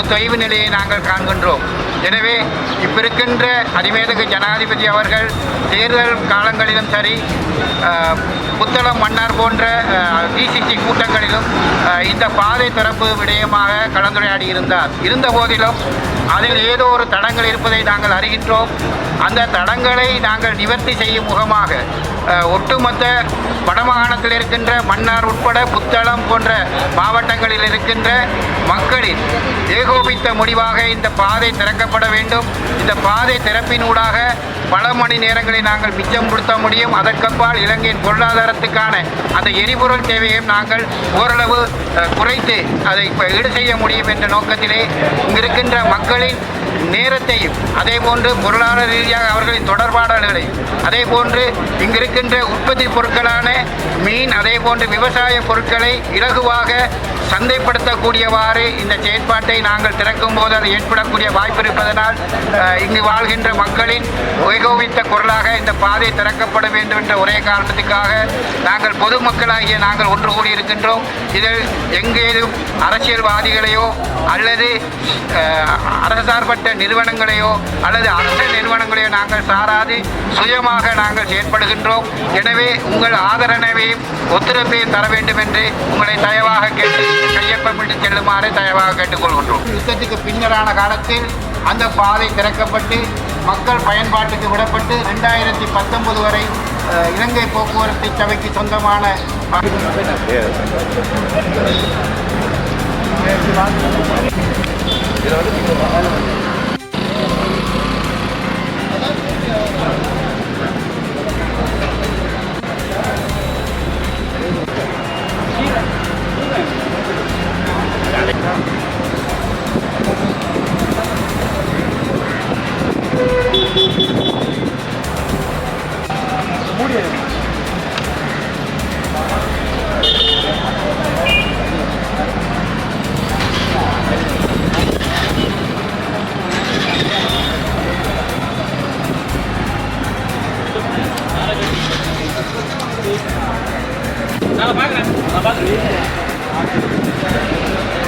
ஒரு தொய்வு நிலையை நாங்கள் காண்கின்றோம். எனவே இப்பிருக்கின்ற அதிமேதகு ஜனாதிபதி அவர்கள் தேர்தல் காலங்களிலும் சரி புத்தளம் மன்னார் போன்ற டிசிசி கூட்டங்களிலும் இந்த பாதை திறப்பு விடயமாக கலந்துரையாடி இருந்தார் இருந்த போதிலும் அதில் ஏதோ ஒரு தடங்கள் இருப்பதை நாங்கள் அறிகின்றோம். அந்த தடங்களை நாங்கள் நிவர்த்தி செய்யும் முகமாக ஒட்டுமொத்த வடமாகாணத்தில் இருக்கின்ற மன்னார் உட்பட புத்தளம் போன்ற மாவட்டங்களில் இருக்கின்ற மக்களின் ஏகோபித்த முடிவாக இந்த பாதை திறக்கப்பட வேண்டும். இந்த பாதை திறப்பினூடாக பல மணி நேரங்களை நாங்கள் மிச்சம் கொடுத்த முடியும். அதற்கப்பால் இலங்கையின் பொருளாதாரத்துக்கான அந்த எரிபொருள் தேவையையும் நாங்கள் ஓரளவு குறைத்து அதை இப்போ ஈடு செய்ய முடியும் என்ற நோக்கத்திலே இங்கிருக்கின்ற மக்களின் நேரத்தையும் அதே போன்று பொருளாதார ரீதியாக அவர்களின் தொடர்பாடல்களையும் அதே போன்று இங்கிருக்கின்ற உற்பத்தி பொருட்களான மீன் அதே போன்று விவசாய பொருட்களை இலகுவாக சந்தைப்படுத்தக்கூடியவாறு இந்த செயற்பாட்டை நாங்கள் திறக்கும் போது அது ஏற்படக்கூடிய வாய்ப்பு இருப்பதனால் இங்கு வாழ்கின்ற மக்களின் ஏகோபித்த குரலாக இந்த பாதை திறக்கப்பட வேண்டும் என்ற ஒரே காரணத்துக்காக நாங்கள் பொதுமக்களாகிய நாங்கள் ஒன்று கூடியிருக்கின்றோம் இதில் எங்கேயும் அரசியல்வாதிகளையோ அல்லது அரசு சார்பற்ற நிறுவனங்களையோ அல்லது அரசு நிறுவனங்களையோ நாங்கள் சாராது சுயமாக நாங்கள் செயற்படுகின்றோம். எனவே உங்கள் ஆதரவையும் ஒத்துழைப்பையும் தர வேண்டும் என்று உங்களை தயவாக கேட்டு கையொப்பமிட்டு செல்லுமாறு தயவாக கேட்டுக்கொள்கின்றோம். யுத்தத்துக்கு பின்னரான காலத்தில் அந்த பாதை திறக்கப்பட்டு மக்கள் பயன்பாட்டுக்கு விடப்பட்டு ரெண்டாயிரத்தி பத்தொன்பது வரை இலங்கை போக்குவரத்து சபைக்கு சொந்தமான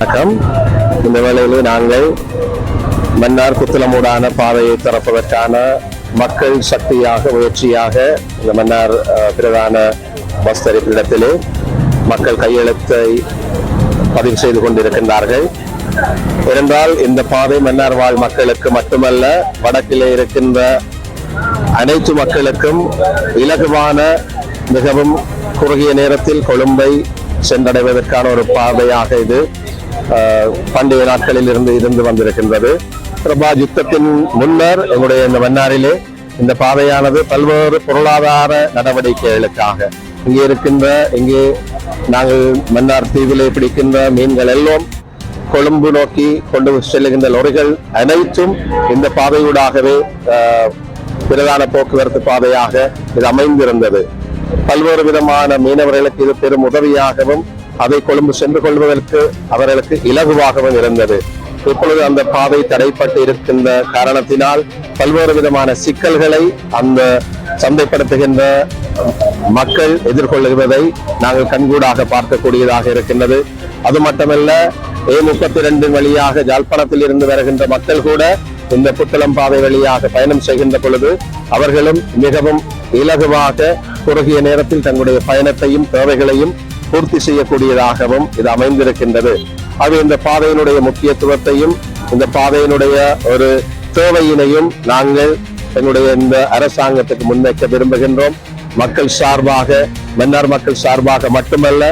வணக்கம். இந்த வேளையிலே நாங்கள் மன்னார் புத்தளமூடான பாதையை திறப்பதற்கான மக்கள் சக்தியாக முயற்சியாக இந்த மன்னார் பிரதான பஸ் தரிப்பிடத்திலே மக்கள் கையெழுத்தை பதிவு செய்து கொண்டிருக்கின்றார்கள். ஏனென்றால் இந்த பாதை மன்னார் வாழ் மக்களுக்கு மட்டுமல்ல வடக்கிலே இருக்கின்ற அனைத்து மக்களுக்கும் இலகுவான மிகவும் குறுகிய நேரத்தில் கொழும்பை சென்றடைவதற்கான ஒரு பாதையாக இது பண்டைய நாட்களில் இருந்து இருந்து வந்திருக்கின்றது. பிரபா யுத்தத்தின் முன்னர் எங்களுடைய இந்த மன்னாரிலே இந்த பாதையானது பல்வேறு பொருளாதார நடவடிக்கைகளுக்காக. இங்கே இருக்கின்ற இங்கே நாங்கள் மன்னார் தீவிலே பிடிக்கின்ற மீன்கள் எல்லாம் கொழும்பு நோக்கி கொண்டு செல்லுகின்ற லொரிகள் அனைத்தும் இந்த பாதையூடாகவே பிரதான போக்குவரத்து பாதையாக இது அமைந்திருந்தது. பல்வேறு விதமான மீனவர்களுக்கு இது பெரும் உதவியாகவும் அதை கொழும்பு சென்று கொள்வதற்கு அவர்களுக்கு இலகுவாகவும் இருந்தது. இப்பொழுது அந்த பாதை தடைப்பட்டு இருக்கின்ற காரணத்தினால் பல்வேறு விதமான சிக்கல்களை அந்த சந்தைப்படுத்துகின்ற மக்கள் எதிர்கொள்ளுவதை நாங்கள் கண்கூடாக பார்க்கக்கூடியதாக இருக்கின்றது. அது மட்டுமல்ல ஏ முப்பத்தி ரெண்டு வழியாக ஜாழ்ப்பாணத்தில் இருந்து வருகின்ற மக்கள் கூட இந்த புத்தளம் பாதை வழியாக பயணம் செய்கின்ற பொழுது அவர்களும் மிகவும் இலகுவாக குறுகிய நேரத்தில் தங்களுடைய பயணத்தையும் தேவைகளையும் பூர்த்தி செய்யக்கூடியதாகவும் இது அமைந்திருக்கின்றது. அது இந்த பாதையினுடைய முக்கியத்துவத்தையும் இந்த பாதையினுடைய ஒரு தேவையினையும் நாங்கள் எங்களுடைய இந்த அரசாங்கத்துக்கு முன்வைக்க விரும்புகின்றோம். மக்கள் சார்பாக மன்னார் மக்கள் சார்பாக மட்டுமல்ல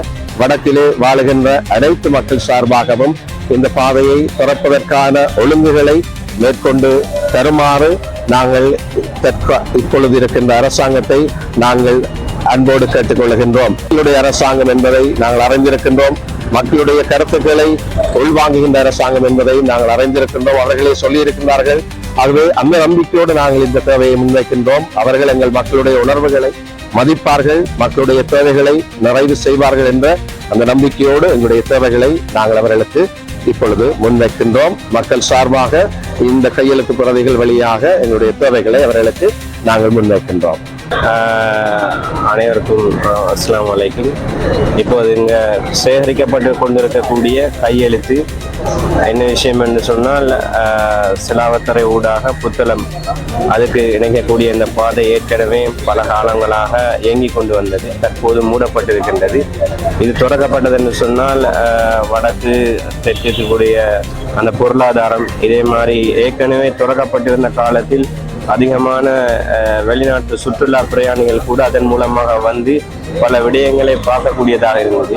வடக்கிலே வாழுகின்ற அனைத்து மக்கள் சார்பாகவும் இந்த பாதையை திறப்பதற்கான ஒழுங்குகளை மேற்கொண்டு தருமாறு நாங்கள் தற்க- இப்பொழுது இருக்கின்ற அரசாங்கத்தை நாங்கள் அன்போடு கேட்டுக்கொள்கின்றோம். மக்களுடைய அரசாங்கம் என்பதை நாங்கள் அறிந்திருக்கின்றோம். மக்களுடைய கருத்துக்களை உள்வாங்குகின்ற அரசாங்கம் என்பதை நாங்கள் அறிந்திருக்கின்றோம். அவர்களே சொல்லியிருக்கின்றார்கள். ஆகவே அந்த நம்பிக்கையோடு நாங்கள் இந்த தேவையை முன்வைக்கின்றோம். அவர்கள் எங்கள் மக்களுடைய உணர்வுகளை மதிப்பார்கள். மக்களுடைய தேவைகளை நிறைவு செய்வார்கள் என்ற அந்த நம்பிக்கையோடு எங்களுடைய தேவைகளை நாங்கள் அவர்களுக்கு இப்பொழுது முன்வைக்கின்றோம். மக்கள் சார்பாக இந்த கையெழுத்து பிரதிகள் வழியாக எங்களுடைய தேவைகளை அவர்களுக்கு நாங்கள் முன்வைக்கின்றோம். அனைவருக்கும் அஸ்லாம் வலைக்கும் இப்போது இங்கே சேகரிக்கப்பட்டு கொண்டிருக்கக்கூடிய கையெழுத்து என்ன விஷயம் என்று சொன்னால் சிலாவத்தரை ஊடாக புத்தளம். அதுக்கு இணைக்கக்கூடிய இந்த பாதை ஏற்கனவே பல காலங்களாக இயங்கி கொண்டு வந்தது தற்போது மூடப்பட்டிருக்கின்றது. இது தொடக்கப்பட்டது என்று சொன்னால் வடக்கு தெற்கக்கூடிய அந்த பொருளாதாரம் இதே மாதிரி ஏற்கனவே தொடக்கப்பட்டிருந்த காலத்தில் அதிகமான வெளிநாட்டு சுற்றுலா பிரயாணிகள் கூட அதன் மூலமாக வந்து பல விடயங்களை பார்க்கக்கூடியதாக இருந்தது.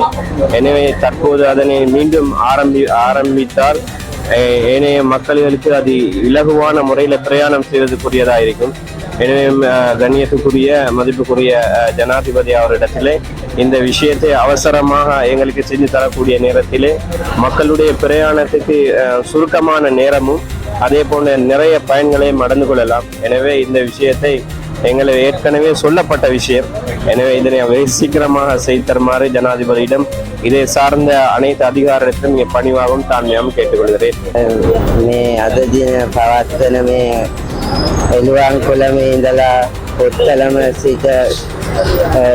எனவே தற்போது அதனை மீண்டும் ஆரம்பி ஆரம்பித்தால் ஏனைய மக்களுக்கு அது இலகுவான முறையில் பிரயாணம் செய்வதற்குரியதாக இருக்கும். எனவே கண்ணியத்துக்குரிய மதிப்புக்குரிய ஜனாதிபதி அவரிடத்திலே இந்த விஷயத்தை அவசரமாக எங்களுக்கு செஞ்சு தரக்கூடிய நேரத்திலே மக்களுடைய பிரயாணத்துக்கு சுருக்கமான நேரமும் அதே போன்ற நிறைய பயன்களையும் அடைந்து கொள்ளலாம் எனவே இந்த விஷயத்தை எங்களை ஏற்கனவே சொல்லப்பட்ட விஷயம் எனவே இதனை வெகு சீக்கிரமாக செய்து தருமாறு ஜனாதிபதியிடம் இதை சார்ந்த அனைத்து அதிகாரத்திலும் இங்கே பணிவாகவும் தாழ்மையாகவும் கேட்டுக்கொள்கிறேன் මේ අද දින පවත්වන මේ එළුවන් කොළමේ ඉඳලා පොත්තලම සිට අ,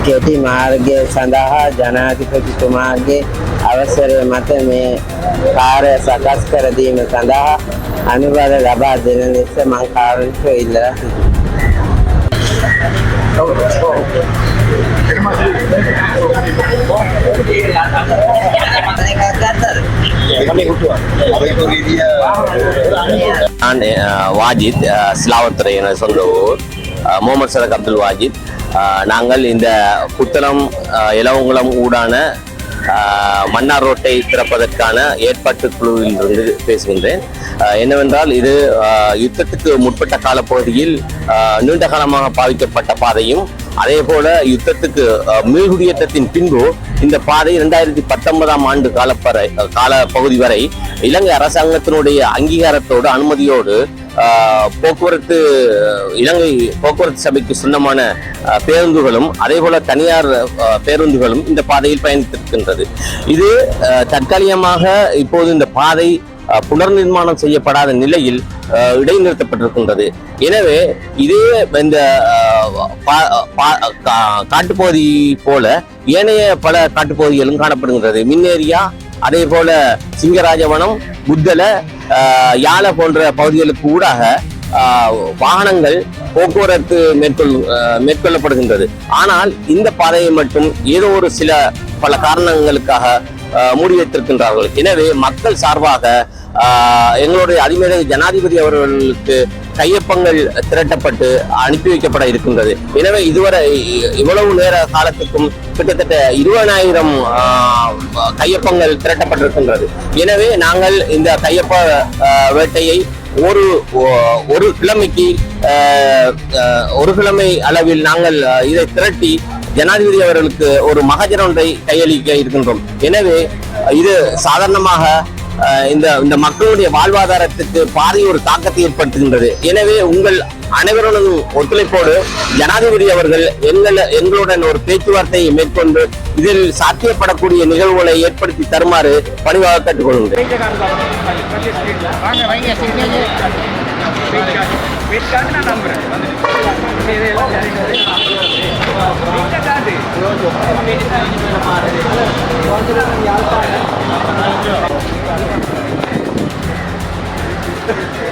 කෙටි මාර්ගය සඳහා ජනාධිපතිතුමාගේ අවසරය මත මේ කාරය සකස් කර දීම සඳහා අනුබල ලබා දෙන ලෙස මං කාරුණිකව ඉල්ලලා සිටිනවා. நான் அஹ், வாஜித் அஹ், சிலாவத்துறை என சொந்த ஊர் அஹ், முகமது சதக் அப்துல் வாஜித் அஹ், நாங்கள் இந்த புத்தளம் அஹ், இலவங்குளம் ஊடான அஹ், மன்னார் ரோட்டை திறப்பதற்கான ஏற்பாட்டு குழுவில் இருந்து பேசுகின்றேன். என்னவென்றால் இது யுத்தத்துக்கு முற்பட்ட காலப்பகுதியில் நீண்ட காலமாக பாதிக்கப்பட்ட பாதையும் அதே போல யுத்தத்துக்கு மீள்குடியேற்றத்தின் பின்பு இந்த பாதை இரண்டாயிரத்தி பத்தொன்பதாம் ஆண்டு காலப்பறை கால பகுதி வரை இலங்கை அரசாங்கத்தினுடைய அங்கீகாரத்தோடு அனுமதியோடு போக்குவரத்து இலங்கை போக்குவரத்து சபைக்கு சொந்தமான பேருந்துகளும் அதே போல தனியார் பேருந்துகளும் இந்த பாதையில் பயணித்திருக்கின்றது. இது தற்காலிகமாக இப்போது இந்த பாதை புனர் நிர்மாணம் செய்யப்படாத நிலையில் இடைநிறுத்தப்பட்டிருக்கின்றது. எனவே இதே இந்த காட்டுப்பகுதி போல ஏனைய பல காட்டுப்பகுதிகளும் காணப்படுகின்றது. மின்னேரியா அதே போல சிங்கராஜவனம் புத்தல யாழை யாழ போன்ற பகுதிகளுக்கு ஊடாக வாகனங்கள் போக்குவரத்து மேற்கொள் மேற்கொள்ளப்படுகின்றது. ஆனால் இந்த பாதையை மட்டும் ஏதோ ஒரு சில பல காரணங்களுக்காக மூடி வைத்திருக்கின்றார்கள். எனவே மக்கள் சார்பாக எங்களுடைய அதிமேத ஜனாதிபதி அவர்களுக்கு கையொப்பங்கள் திரட்டப்பட்டு அனுப்பி வைக்கப்பட இருக்கின்றது. எனவே இதுவரை இ- இவ்வளவு நேர காலத்துக்கும் கிட்டத்தட்ட இருபதாயிரம் கையொப்பங்கள் திரட்டப்பட்டிருக்கின்றது. எனவே நாங்கள் இந்த கையொப்ப வேட்டையை ஒரு ஒரு கிழமைக்கு ஒரு கிழமை அளவில் நாங்கள் இதை திரட்டி ஜனாதிபதி அவர்களுக்கு ஒரு மகஜர் ஒன்றை கையளிக்க இருக்கின்றோம். எனவே இது சாதாரணமாக இந்த இந்த மக்களுடைய வாழ்வாதாரத்துக்கு பாரிய ஒரு தாக்கத்தை ஏற்படுத்துகின்றது எனவே உங்கள் அனைவருடன் ஒத்துழைப்போடு ஜனாதிபதி அவர்கள் எங்கள் எங்களுடன் ஒரு பேச்சுவார்த்தையை மேற்கொண்டு இதில் சாத்தியப்படக்கூடிய நிகழ்வுகளை ஏற்படுத்தி தருமாறு பணிவாக கேட்டுக்கொள்கின்றேன் வாங்க வைங்க signature.